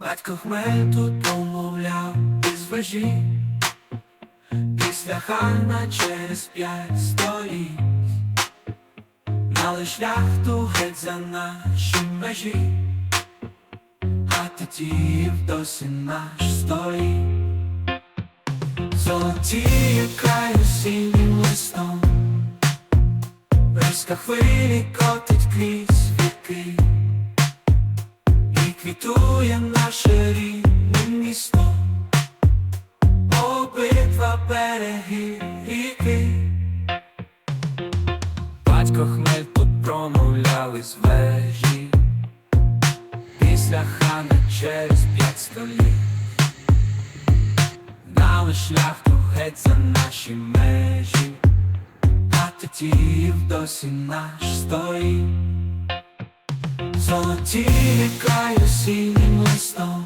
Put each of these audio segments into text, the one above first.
Батько хмель тут помовляв із вежі, після хана через п'ять стоїть, але шляхту геть за наші межі, а тетів досі наш стоїть. Золоті край осіннім листом, Бризка хвилі котить крізь віки, квітує наше рідне місто, обидва береги ріки. Батько хмель тут промовляли з вежі, після хана через п'ять століть. Дали шляхту геть за наші межі, а тетів досі наш стоїть. Золоті осіннім листом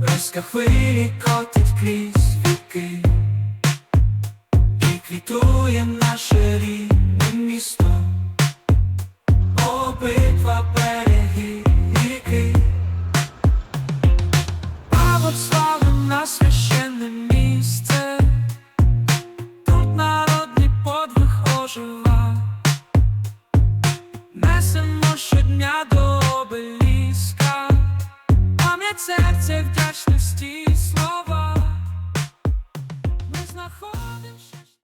Розка хвилі котить крізь віки. І квітує наше рідне місто. Обидва береги ріки. Павод славим на священне місце. Тут народний подвиг ожива Несемо щодня до обеліска, пам'ять серце вдячності.